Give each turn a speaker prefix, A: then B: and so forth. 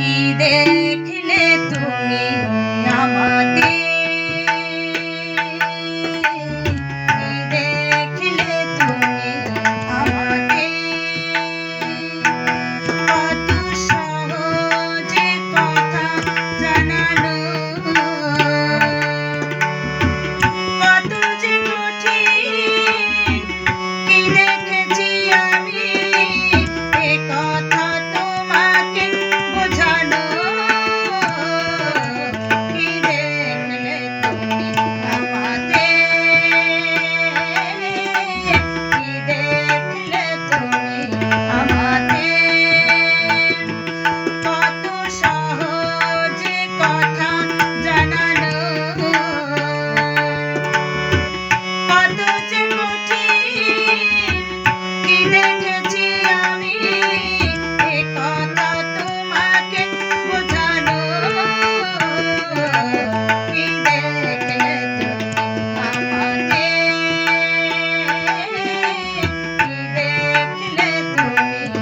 A: কি দেখলে তুমি Yeah.